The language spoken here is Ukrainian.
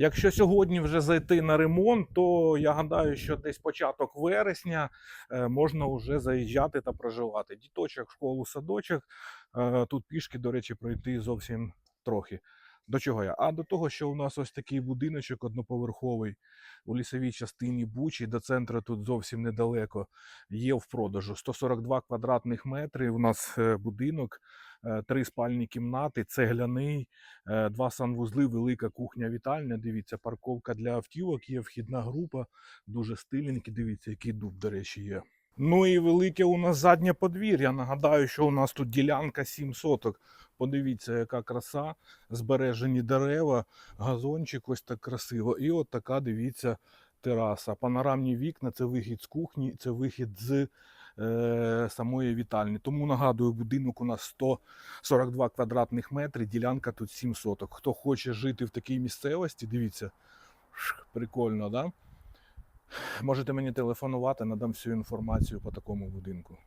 Якщо сьогодні вже зайти на ремонт, то я гадаю, що десь початок вересня е, можна вже заїжджати та проживати. Діточок, школу, садочок. Е, Тут пішки, до речі, пройти зовсім трохи. До чого я? А до того, що у нас ось такий будиночок одноповерховий у лісовій частині Бучі, до центру тут зовсім недалеко, є в продажу. 142 квадратних метри. У нас е, будинок, три спальні кімнати, цегляний, е, два санвузли, велика кухня, вітальня. Дивіться, парковка для автівок є, вхідна група, дуже стиленький. Дивіться, який дуб, до речі, є. Ну і велике у нас заднє подвір'я. Нагадаю, що у нас тут ділянка 7 соток. Подивіться, яка краса, збережені дерева, газончик ось так красиво. І от така, дивіться, тераса. Панорамні вікна це вихід з кухні, це вихід з е, самої вітальні. Тому нагадую, будинок у нас 142 квадратних метри, ділянка тут 7 соток. Хто хоче жити в такій місцевості, дивіться, прикольно, да? Можете мені телефонувати, надам всю інформацію по такому будинку.